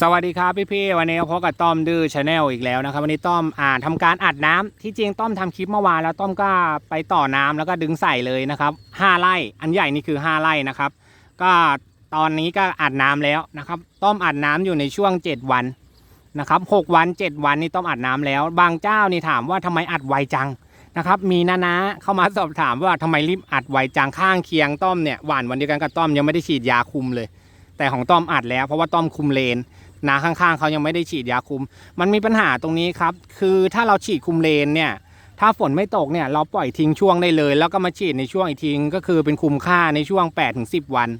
สวัสดีครับพี่พี่ๆวันนี้พบกับต้อมดื้อชาแนลอีกแล้วนะครับ วันนี้ต้อมอ่าทำการอัดน้ำที่จริงต้อมทำคลิปเมื่อวานแล้วต้อมก็ไปต่อน้ำแล้วก็ดึงใส่เลยนะครับห้าไร่อันใหญ่นี่คือห้าไร่นะครับ ก็ตอนนี้ก็อัดน้ำแล้วนะครับ ต้อมอัดน้ำอยู่ในช่วง 7 วันนะครับหกวัน 7 วันนี่ต้อมอัดน้ำแล้ว บางเจ้านี่ถามว่าทำไมอัดไวจังนะครับมีนานะเข้ามาสอบถามว่าทำไมรีบอัดไวจังข้างเคียงต้อมเนี่ยหวานวันเดียวกันกับต้อมยังไม่ได้ฉีดยาคุมเลย แต่ของต้อมอัดแล้ว เพราะว่าต้อมคุมเลนนาข้างๆเขายังไม่ได้ฉีดยาคุม มันมีปัญหาตรงนี้ครับ คือถ้าเราฉีดคุมเลนเนี่ยถ้าฝนไม่ตกเนี่ยเราปล่อยทิ้งช่วงได้เลย แล้วก็มาฉีดในช่วงอีกทีก็คือเป็นคุมค่าในช่วง 8-10 วัน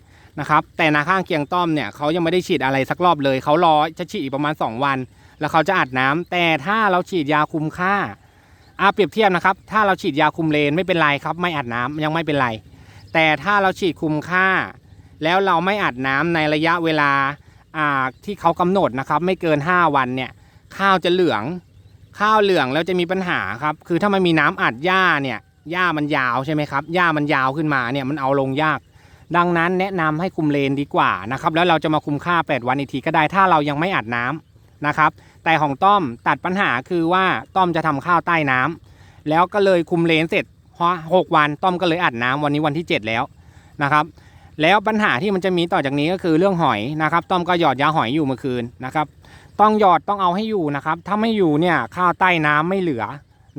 นะครับแต่นาข้างเคียงต้อมเนี่ยเขายังไม่ได้ฉีดอะไรสักรอบเลยเขารอจะฉีดอีกประมาณ 2 วัน แล้วเขาจะอัดน้ำแต่ถ้าเราฉีดยาคุมค่าอาเปรียบเทียบนะครับ ถ้าเราฉีดยาคุมเลนไม่เป็นไรครับ ไม่อัดน้ำยังไม่เป็นไร แต่ถ้าเราฉีดคุมค่า แล้วเราไม่อัดน้ำในระยะเวลาที่เขากำหนดนะครับ ไม่เกิน 5 วันเนี่ยข้าวจะเหลือง ข้าวเหลืองแล้วจะมีปัญหาครับ คือถ้ามันมีน้ำอัดหญ้าเนี่ยหญ้ามันยาวใช่ไหมครับหญ้ามันยาวขึ้นมาเนี่ยมันเอาลงยาก ดังนั้นแนะนำให้คุมเลนดีกว่านะครับแล้วเราจะมาคุมค่า 8 วันอีกทีก็ได้ถ้าเรายังไม่อัดน้ำนะครับ แต่ของต้อมตัดปัญหาคือว่าต้อมจะทำข้าวใต้น้ำแล้วก็เลยคุมเลนเสร็จหกวันต้อมก็เลยอัดน้ำวันนี้วันที่ 7 แล้วนะครับ แล้วปัญหาที่มันจะมีต่อจากนี้ก็คือเรื่องหอยนะครับต้อมก็หยอดยาหอยอยู่เมื่อคืนนะครับ ต้องหยอดต้องเอาให้อยู่นะครับ ถ้าไม่อยู่เนี่ยข้าวใต้น้ำไม่เหลือ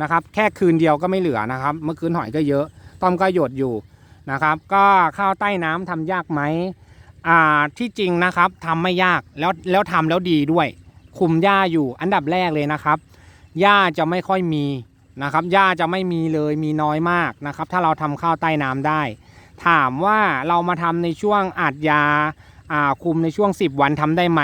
นะครับ แค่คืนเดียวก็ไม่เหลือนะครับ เมื่อคืนหอยก็เยอะ ต้อมก็หยดอยู่นะครับ ก็ข้าวใต้น้ำทำยากไหมอ่าที่จริงนะครับทำไม่ยากแล้วแล้วทำแล้วดีด้วย คุมหญ้าอยู่อันดับแรกเลยนะครับหญ้าจะไม่ค่อยมีนะครับหญ้าจะไม่มีเลยมีน้อยมากนะครับ ถ้าเราทำข้าวใต้น้ำได้ ถามว่าเรามาทำในช่วงอัดยาาคุมในช่วง 10 วันทำได้ไหม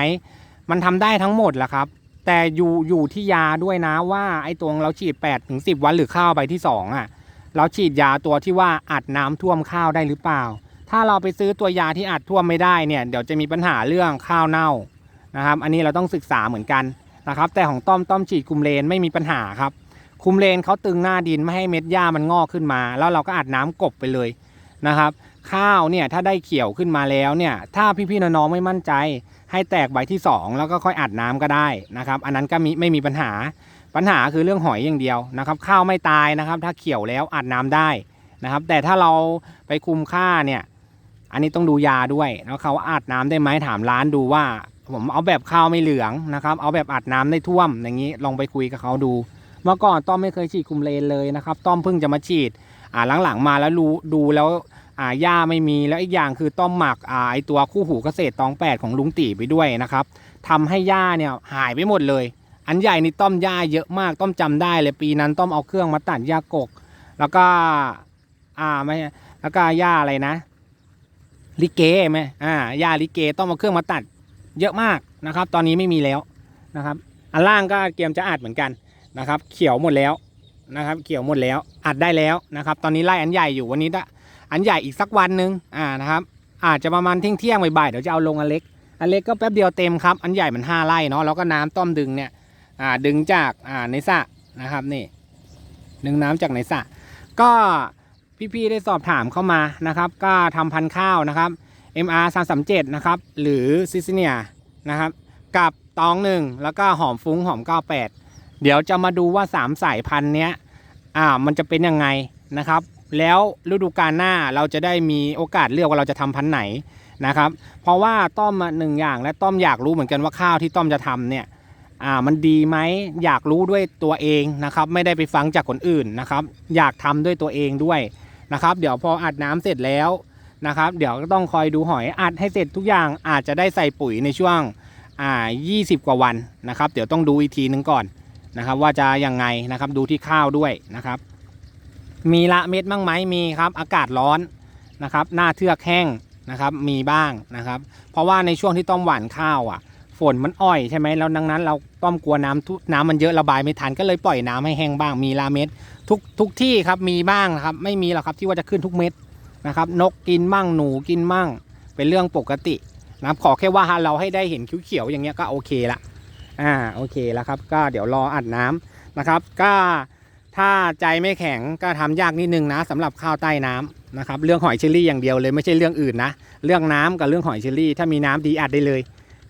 มันทำได้ทั้งหมดแหละครับ แต่อยู่อยู่ที่ยาด้วยนะว่าไอ้ตรงเราฉีด8ถึง10 วันหรือข้าวใบที่2อะเราฉีดยาตัวที่ว่าอัดน้ำท่วมข้าวได้หรือเปล่า ถ้าเราไปซื้อตัวยาที่อัดท่วมไม่ได้เนี่ยเดี๋ยวจะมีปัญหาเรื่องข้าวเน่านะครับ อันนี้เราต้องศึกษาเหมือนกันนะครับ แต่ของต้อมต้อมฉีดคุมเลนไม่มีปัญหาครับ คุมเลนเขาตึงหน้าดินไม่ให้เม็ดหญ้ามันงอกขึ้นมา แล้วเราก็อัดน้ำกบไปเลย นะครับ ข้าวเนี่ยถ้าได้เขียวขึ้นมาแล้วเนี่ยถ้าพี่ๆน้องๆไม่มั่นใจ ให้แตกใบที่ 2 แล้วก็ค่อยอัดน้ำก็ได้นะครับอันนั้นก็มีไม่มีปัญหาปัญหาคือเรื่องหอยอย่างเดียวนะครับ ข้าวไม่ตายนะครับ ถ้าเขียวแล้วอัดน้ำได้นะครับ แต่ถ้าเราไปคุมค่าเนี่ยอันนี้ต้องดูยาด้วยแล้วเขาอัดน้ำได้ไหมถามร้านดูว่า ผมเอาแบบข้าวไม่เหลืองนะครับ เอาแบบอัดน้ำได้ท่วมอย่างนี้ลองไปคุยกับเขาดู เมื่อก่อนต้อมไม่เคยฉีดคุมเลนเลยนะครับ ต้อมเพิ่งจะมาฉีด อ่าหลังๆมาแล้วรู้ดูแล้วอ่าหญ้าไม่มีแล้วอีกอย่างคือต้อมหมักอ่าไอตัวคู่หูเกษตรตองแปดของลุงตีไปด้วยนะครับทำให้หญ้าเนี่ยหายไปหมดเลย อันใหญ่นี่ต้อมหญ้าเยอะมากต้อมจำได้เลยปีนั้นต้อมเอาเครื่องมาตัดหญ้ากก แล้วก็อ่าไม่แล้วก็หญ้าอะไรนะลิเกไหมอ่าหญ้าลิเกต้องเอาเครื่องมาตัดเยอะมากนะครับ ตอนนี้ไม่มีแล้วนะครับ อันล่างก็เตรียมจะอัดเหมือนกันนะครับ เขียวหมดแล้ว นะครับเขียวหมดแล้วอัดได้แล้วนะครับ ตอนนี้ไล่อันใหญ่อยู่วันนี้อันใหญ่อีกสักวันหนึ่งอ่านะครับ อาจจะประมาณเที่ยงเที่ยงบ่ายๆเดี๋ยวจะเอาลงอันเล็ก อันเล็กก็แป๊บเดียวเต็มครับ อันใหญ่มันห้าไร่เนาะแล้วก็น้ำต้อมดึงเนี่ยอ่าดึงจากอ่าในสระนะครับนี่ดึงน้ำจากในสระก็พี่ๆได้สอบถามเข้ามานะครับ ก็ทำพันธุ์ข้าวนะครับ MR 3 3 7นะครับหรือซิซิเนียนะครับ กับตองหนึ่งแล้วก็หอมฟุ้งหอม 98 เดี๋ยวจะมาดูว่า 3 สายพันธุ์เนี้ยอ่ามันจะเป็นยังไงนะครับ แล้วฤดูกาลหน้าเราจะได้มีโอกาสเลือกว่าเราจะทำพันธุ์ไหนนะครับ เพราะว่าต้อมมาหนึ่งอย่างและต้อมอยากรู้เหมือนกันว่าข้าวที่ต้อมจะทำเนี่ยอ่ามันดีไหมอยากรู้ด้วยตัวเองนะครับ ไม่ได้ไปฟังจากคนอื่นนะครับ อยากทำด้วยตัวเองด้วยนะครับ เดี๋ยวพออัดน้ำเสร็จแล้วนะครับ เดี๋ยวก็ต้องคอยดูหอยอัดให้เสร็จทุกอย่างอาจจะได้ใส่ปุ๋ยในช่วงอ่า20 กว่าวันนะครับ เดี๋ยวต้องดูอีกทีนึงก่อน นะครับ ว่าจะยังไงนะครับดูที่ข้าวด้วยนะครับ มีละเม็ดบ้างไหมมีครับอากาศร้อนนะครับ หน้าเทือกแห้งนะครับ มีบ้างนะครับ เพราะว่าในช่วงที่ต้มหวานข้าวอะ ฝนมันอ่อยใช่ไหมแล้วดังนั้นเราต้มกลัวน้ำทุน้ำมันเยอะระบายไม่ทันก็เลยปล่อยน้ำให้แห้งบ้าง มีลาเม็ดทุกทุกที่ครับมีบ้างนะครับ ไม่มีหรอกครับที่ว่าจะขึ้นทุกเม็ดนะครับ นกกินมั่งหนูกินมั่ง เป็นเรื่องปกตินะครับขอแค่ว่าเราให้ได้เห็นเขียวๆอย่างเงี้ยก็โอเคละ อ่าโอเคแล้วครับ ก็เดี๋ยวรออัดน้ำนะครับ ก็ถ้าใจไม่แข็งก็ทำยากนิดนึงนะสำหรับข้าวใต้น้ำนะครับ เรื่องหอยเชอรี่อย่างเดียวเลยไม่ใช่เรื่องอื่นนะ เรื่องน้ำกับเรื่องหอยเชอรี่ ถ้ามีน้ำดีอัดได้เลย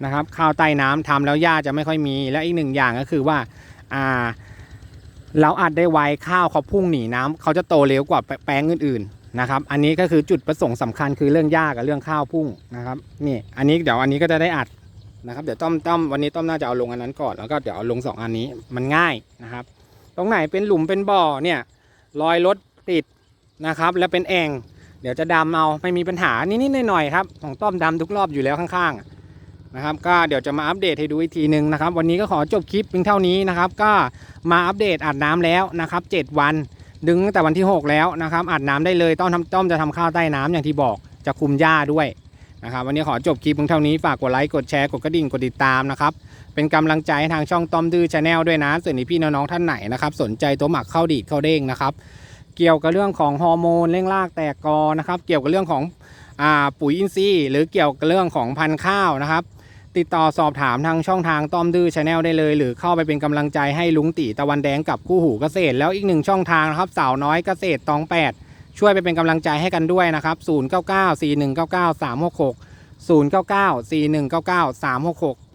นะครับ ข้าวใต้น้ำทำแล้วหญ้าจะไม่ค่อยมี และอีกหนึ่งอย่างก็คือว่าอ่าเราอัดได้ไวข้าวเขาพุ่งหนีน้ำเขาจะโตเร็วกว่าแปลงอื่นๆนะครับ อันนี้ก็คือจุดประสงค์สำคัญคือเรื่องหญ้ากับเรื่องข้าวพุ่งนะครับนี่อันนี้เดี๋ยวอันนี้ก็จะได้อัด นะครับเดี๋ยวต้อมต้อมวันนี้ต้อมน่าจะเอาลงอันนั้นก่อนแล้วก็เดี๋ยวเอาลงสองอันนี้มันง่ายนะครับ ตรงไหนเป็นหลุมเป็นบ่อเนี่ยรอยรถติดนะครับ แล้วเป็นแองเดี๋ยวจะดำเอาไม่มีปัญหานิดๆหน่อยๆครับของต้อมดำทุกรอบอยู่แล้วข้างๆนะครับ ก็เดี๋ยวจะมาอัปเดตให้ดูอีกทีหนึ่งนะครับ วันนี้ก็ขอจบคลิปเพียงเท่านี้นะครับ ก็มาอัปเดตอัดน้ำแล้วนะครับ 7 วันดึงตั้งแต่วันที่ 6 แล้วนะครับอัดน้ำได้เลยต้องทำต้อมจะทำข้าวใต้น้ำอย่างที่บอกจะคุมหญ้าด้วย นะครับวันนี้ขอจบคลิปเพียงเท่านี้ ฝากกดไลค์กดแชร์กดกระดิ่งกดติดตามนะครับเป็นกำลังใจให้ทางช่องต้อมดื้อชาแนลด้วยนะส่วนนี้พี่น้องๆท่านไหนนะครับสนใจตัวหมักข้าวดีดข้าวเด้งนะครับเกี่ยวกับเรื่องของฮอร์โมนเร่งรากแตกกอนะครับเกี่ยวกับเรื่องของอปุ๋ยอินทรีย์หรือเกี่ยวกับเรื่องของพันธุ์ข้าวนะครับติดต่อสอบถามทางช่องทางต้อมดื้อชาแนลได้เลย หรือเข้าไปเป็นกำลังใจให้ลุงตีตะวันแดงกับคู่หูเกษตร แล้วอีกหนึ่งช่องทางนะครับสาวน้อยเกษตรตอง8 ช่วยไปเป็นกำลังใจให้กันด้วยนะครับ 0 9 9 4 1 9 9 3 6 6 0 9 9 4 1 9 9 3 6 6